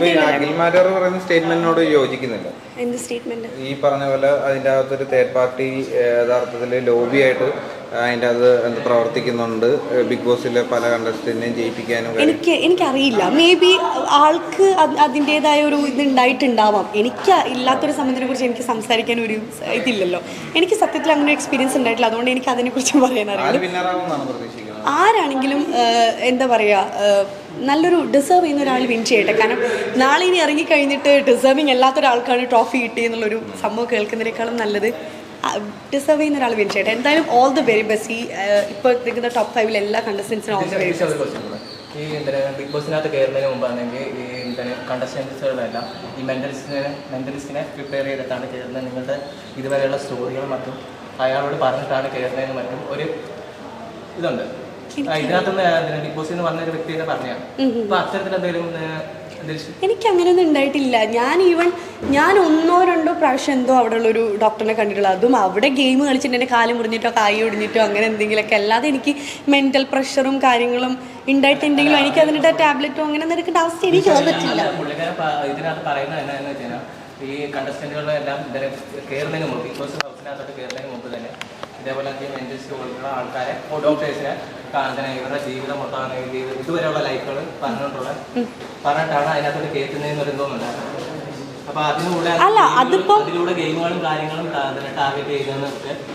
പറയുന്ന സ്റ്റേറ്റ്മെന്റിനോട് യോജിക്കുന്നില്ല. എന്ത് സ്റ്റേറ്റ്മെന്റ് ഈ പറഞ്ഞ പോലെ അതിന്റെ അകത്തൊരു തേർഡ് പാർട്ടി യഥാർത്ഥത്തിൽ ലോബി ആയിട്ട് അതിന്റെ അത് പ്രവർത്തിക്കുന്നുണ്ട്. ബിഗ് ബോസിലെ പല കണ്ടസ്റ്റന്റിനെയും ജയിപ്പിക്കാനും എനിക്ക് എനിക്കറിയില്ല. മേ ബി ആൾക്ക് അത് അതിന്റെതായ ഒരു ഇത് ഉണ്ടായിട്ടുണ്ടാവാം എനിക്ക് ഇല്ലാത്തൊരു സംബന്ധത്തിനെ കുറിച്ച് എനിക്ക് സംസാരിക്കാൻ ഒരു ഇതില്ലല്ലോ. എനിക്ക് സത്യത്തിൽ അങ്ങനെ എക്സ്പീരിയൻസ് ഉണ്ടായിട്ടില്ല. അതുകൊണ്ട് എനിക്ക് അതിനെക്കുറിച്ച് പറയാൻ അറിയില്ല. ആരാണെങ്കിലും എന്താ പറയുക നല്ലൊരു ഡിസേർവ് ചെയ്യുന്ന ഒരാൾ വിൻ ചെയ്യട്ടെ. കാരണം നാളെ ഇനി ഇറങ്ങിക്കഴിഞ്ഞിട്ട് ഡിസേർവിങ് അല്ലാത്ത ഒരാൾക്കാണ് ട്രോഫി കിട്ടി എന്നുള്ളൊരു സംഭവം കേൾക്കുന്നതിനേക്കാളും നല്ലത്. ഡിസേർവ് ചെയ്യുന്ന ഒരാൾ വിൻ ചെയ്യട്ടെ. എന്തായാലും ഓൾ ദി വെരി ബെസ്റ്റ് ഈ ഇപ്പോൾ നിൽക്കുന്ന ടോപ്പ് ഫൈവിൽ എല്ലാ കണ്ടസ്റ്റൻസിനും ഓൾ ദി വെരി ഈ ബിഗ് ഈ ഈ പ്രിപ്പയർ ചെയ്തിട്ടാണ് നിങ്ങളുടെ ഇതുവരെയുള്ള സ്റ്റോറികളും മറ്റും അയാളോട് പറഞ്ഞിട്ടാണ് കയറുന്നതിന് മറ്റും ഒരു ഇതുണ്ട്. ഇതിനകത്തുനിന്ന് നിന്ന് വന്ന ഒരു വ്യക്തി പറഞ്ഞാണ് അപ്പൊ അത്തരത്തിൽ എന്തെങ്കിലും എനിക്ക് അങ്ങനെയൊന്നും ഉണ്ടായിട്ടില്ല. ഞാൻ ഈവൻ ഞാൻ ഒന്നോ രണ്ടോ പ്രാവശ്യം എന്തോ അവിടെ ഉള്ളൊരു ഡോക്ടറിനെ കണ്ടിട്ടുള്ളൂ. അതും അവിടെ ഗെയിം കളിച്ചിട്ട് എന്റെ കാൽ മുറിഞ്ഞിട്ടോ കായ് ഒടിഞ്ഞിട്ടോ അങ്ങനെ എന്തെങ്കിലുമൊക്കെ. അല്ലാതെ എനിക്ക് മെന്റൽ പ്രഷറും കാര്യങ്ങളും ഉണ്ടായിട്ടുണ്ടെങ്കിലും എനിക്ക് അതിന്റെ ടാബ്ലറ്റോ അങ്ങനെ നിരക്കേണ്ട അവസ്ഥ എനിക്ക് വന്നിട്ടില്ല. ഇതിനകത്ത് പറയുന്നത് എന്നാന്ന് വെച്ചാൽ ഈ കണ്ടസ്റ്റന്റുകളെല്ലാം ഇതിന് കയറുന്നതിന് മുമ്പ് ബിഗ് ബോസ് ഹൗസിനകത്തോട്ട് കയറുന്നതിന് മുമ്പ് തന്നെ ഇതേപോലെ പോലുള്ള ആൾക്കാരെ ഡോക്ടേഴ്സിനെ കാന്തന ഇവരുടെ ജീവിതം മൊത്തമാണ് ജീവിതം ഇതുവരെയുള്ള ലൈഫുകൾ പറഞ്ഞുകൊണ്ടുള്ള പറഞ്ഞിട്ടാണ് അതിനകത്തോട്ട് കയറ്റുന്നതെന്ന് അതിലൂടെ അല്ല, അതിപ്പോ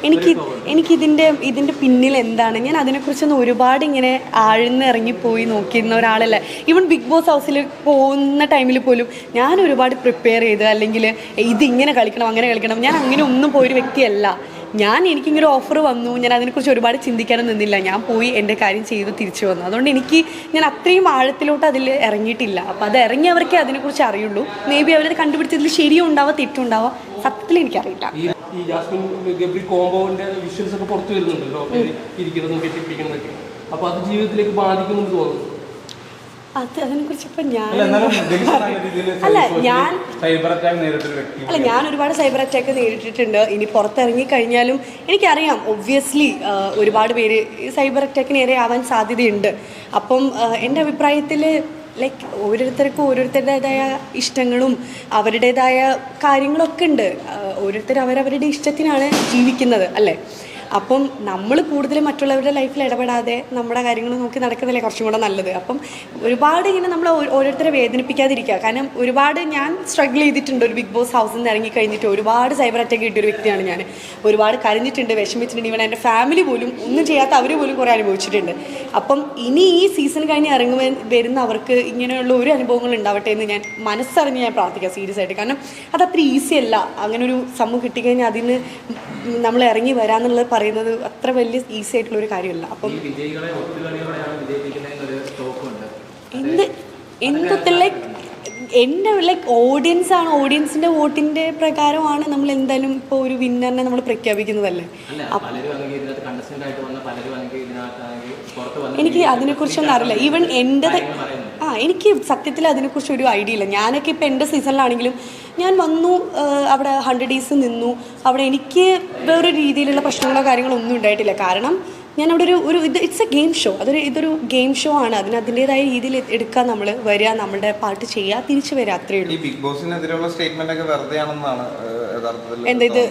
എനിക്ക് എനിക്ക് ഇതിന്റെ ഇതിന്റെ പിന്നിൽ എന്താണ്? ഞാൻ അതിനെക്കുറിച്ചൊന്നും ഒരുപാട് ഇങ്ങനെ ആഴ്ന്ന് ഇറങ്ങിപ്പോയി നോക്കിയിരുന്ന ഒരാളല്ല. ഈവൻ ബിഗ് ബോസ് ഹൗസിൽ പോകുന്ന ടൈമിൽ പോലും ഞാൻ ഒരുപാട് പ്രിപ്പയർ ചെയ്ത് അല്ലെങ്കിൽ ഇത് ഇങ്ങനെ കളിക്കണം അങ്ങനെ കളിക്കണം. ഞാൻ അങ്ങനെ ഒന്നും പോയൊരു വ്യക്തിയല്ല. ഞാൻ എനിക്കിങ്ങനെ ഓഫർ വന്നു. ഞാൻ അതിനെക്കുറിച്ച് ഒരുപാട് ചിന്തിക്കാനും നിന്നില്ല. ഞാൻ പോയി എന്റെ കാര്യം ചെയ്ത് തിരിച്ചു വന്നു. അതുകൊണ്ട് എനിക്ക് ഞാൻ അത്രയും ആഴത്തിലോട്ട് അതിൽ ഇറങ്ങിയിട്ടില്ല. അപ്പം അത് ഇറങ്ങിയവർക്കേ അതിനെക്കുറിച്ച് അറിയുള്ളൂ. മേ ബി അവരത് കണ്ടുപിടിച്ചതിൽ ശരിയും ഉണ്ടാവാം തെറ്റും ഉണ്ടാവാം സത്യത്തിൽ എനിക്കറിയില്ല. ഈ ജാസ്മിൻ ഗബ്രി കോമ്പോവിന്റെ വിഷ്വൽസ് ഒക്കെ പുറത്തു വരുന്നുണ്ടല്ലോ. അവർ ഇരിക്കുന്നതും കെട്ടിപ്പിടിക്കുന്നതൊക്കെ അപ്പൊ അത് ജീവിതത്തിലേക്ക് ബാധിക്കുന്നുണ്ട് തോന്നുന്നു. അത് അതിനെക്കുറിച്ച് ഇപ്പം ഞാൻ അല്ല ഞാൻ സൈബർ അറ്റാക്ക് നേരിട്ടൊരു വ്യക്തി അല്ല ഞാൻ ഒരുപാട് സൈബർ അറ്റാക്ക് നേരിട്ടിട്ടുണ്ട്. ഇനി പുറത്തിറങ്ങി കഴിഞ്ഞാലും എനിക്കറിയാം ഒബ്വിയസ്ലി ഒരുപാട് പേര് സൈബർ അറ്റാക്കിന് നേരെ ആവാൻ സാധ്യതയുണ്ട്. അപ്പം എന്റെ അഭിപ്രായത്തിൽ ലൈക്ക് ഓരോരുത്തർക്കും ഓരോരുത്തരുടേതായ ഇഷ്ടങ്ങളും അവരുടേതായ കാര്യങ്ങളൊക്കെ ഉണ്ട്. ഓരോരുത്തർ അവരവരുടെ ഇഷ്ടത്തിനാണ് ജീവിക്കുന്നത് അല്ലേ? അപ്പം നമ്മൾ കൂടുതൽ മറ്റുള്ളവരുടെ ലൈഫിൽ ഇടപെടാതെ നമ്മുടെ കാര്യങ്ങൾ നോക്കി നടക്കുന്നതല്ലേ കുറച്ചും കൂടെ നല്ലത്. അപ്പം ഒരുപാട് ഇങ്ങനെ നമ്മൾ ഓരോരുത്തരെ വേദനിപ്പിക്കാതിരിക്കുക. കാരണം ഒരുപാട് ഞാൻ സ്ട്രഗിൾ ചെയ്തിട്ടുണ്ട്. ഒരു ബിഗ് ബോസ് ഹൗസിൽ നിന്ന് ഇറങ്ങി കഴിഞ്ഞിട്ട് ഒരുപാട് സൈബർ അറ്റാക്ക് കിട്ടിയ ഒരു വ്യക്തിയാണ് ഞാൻ. ഒരുപാട് കരഞ്ഞിട്ടുണ്ട് വിഷമിച്ചിട്ടുണ്ട്. ഇവൻ എന്റെ ഫാമിലി പോലും ഒന്നും ചെയ്യാത്ത അവർ പോലും കുറേ അനുഭവിച്ചിട്ടുണ്ട്. അപ്പം ഇനി ഈ സീസൺ കഴിഞ്ഞ് ഇറങ്ങുവാൻ വരുന്നവർക്ക് ഇങ്ങനെയുള്ള ഒരു അനുഭവങ്ങൾ ഉണ്ടാവട്ടെ എന്ന് ഞാൻ മനസ്സറിഞ്ഞ് ഞാൻ പ്രാർത്ഥിക്കാം സീരിയസ് ആയിട്ട്. കാരണം അത് അത്ര ഈസി അല്ല. അങ്ങനെ ഒരു സംഭവം കിട്ടിക്കഴിഞ്ഞാൽ അതിന് നമ്മൾ ഇറങ്ങി വരാന്നുള്ളത് പറയുന്നത് അത്ര വലിയ ഈസി ആയിട്ടുള്ള ഒരു കാര്യമല്ല. അപ്പം എന്ത് എന്തൊക്കെ ലൈക്ക് എന്റെ ലൈക്ക് ഓഡിയൻസ് ആണ്. ഓഡിയൻസിന്റെ വോട്ടിന്റെ പ്രകാരമാണ് നമ്മൾ എന്തായാലും ഇപ്പോൾ ഒരു വിന്നറിനെ നമ്മൾ പ്രഖ്യാപിക്കുന്നതല്ലേ? എനിക്ക് അതിനെക്കുറിച്ചൊന്നും അറിയില്ല. ഈവൻ എന്റെ എനിക്ക് സത്യത്തിൽ അതിനെക്കുറിച്ച് ഒരു ഐഡിയ ഇല്ല. ഞാനൊക്കെ ഇപ്പോൾ എന്റെ സീസണിലാണെങ്കിലും ഞാൻ വന്നു അവിടെ ഹൺഡ്രഡ് ഡേയ്സ് നിന്നു. അവിടെ എനിക്ക് വേറെ രീതിയിലുള്ള പ്രശ്നങ്ങളോ കാര്യങ്ങളോ ഒന്നും ഉണ്ടായിട്ടില്ല. കാരണം ഞാൻ അവിടെ ഒരു ഒരു ഇത് ഇറ്റ്സ് എ ഗെയിം ഷോ അതൊരു ഇതൊരു ഗെയിം ഷോ ആണ്. അതിന് അതിന്റെതായ രീതിയിൽ എടുക്കുക നമ്മൾ വരിക നമ്മുടെ പാട്ട് ചെയ്യുക തിരിച്ചു വരിക അത്രയേ ഉള്ളൂ. ബിഗ് ബോസിനെതിരെയുള്ള സ്റ്റേറ്റ്മെന്റ് ഒക്കെ വെറുതെ ആണെന്നാണ് യഥാർത്ഥത്തിൽ എന്താ ഇത്.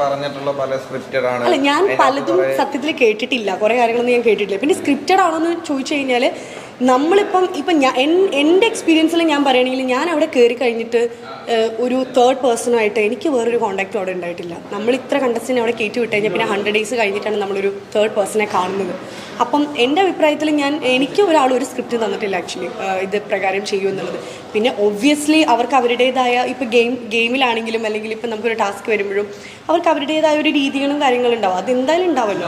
പറഞ്ഞിട്ടുള്ള പല സ്ക്രിപ്റ്റഡ് ആണ്. അല്ല ഞാൻ പലതും സത്യത്തിൽ കേട്ടിട്ടില്ല. കുറേ കാര്യങ്ങളൊന്നും ഞാൻ കേട്ടിട്ടില്ല. പിന്നെ സ്ക്രിപ്റ്റഡ് ആണോ എന്ന് ചോദിച്ചു കഴിഞ്ഞാൽ നമ്മളിപ്പം ഇപ്പം ഞാൻ എൻ- എന്റെ എക്സ്പീരിയൻസിൽ ഞാൻ പറയുകയാണെങ്കിൽ ഞാൻ അവിടെ കയറി കഴിഞ്ഞിട്ട് ഒരു തേർഡ് പേഴ്സണായിട്ട് എനിക്ക് വേറൊരു കോണ്ടാക്ട് അവിടെ ഉണ്ടായിട്ടില്ല. നമ്മൾ ഇത്ര കണ്ടസ്റ്റിനെ അവിടെ കയറ്റി വിട്ട് കഴിഞ്ഞാൽ പിന്നെ ഹൺഡ്രഡ് ഡേയ്സ് കഴിഞ്ഞിട്ടാണ് നമ്മളൊരു തേർഡ് പേഴ്സണെ കാണുന്നത്. അപ്പം എന്റെ അഭിപ്രായത്തിൽ ഞാൻ എനിക്ക് ഒരാൾ ഒരു സ്ക്രിപ്റ്റ് തന്നിട്ടില്ല ആക്ച്വലി ഇത് പ്രകാരം ചെയ്യൂ എന്നുള്ളത്. പിന്നെ ഒബ്വിയസ്ലി അവർക്ക് അവരുടേതായ ഇപ്പോൾ ഗെയിം ഗെയിമിലാണെങ്കിലും അല്ലെങ്കിൽ ഇപ്പം നമുക്കൊരു ടാസ്ക് വരുമ്പോഴും അവർക്ക് അവരുടേതായ ഒരു രീതികളും കാര്യങ്ങളും ഉണ്ടാവും. അതെന്തായാലും ഉണ്ടാവുമല്ലോ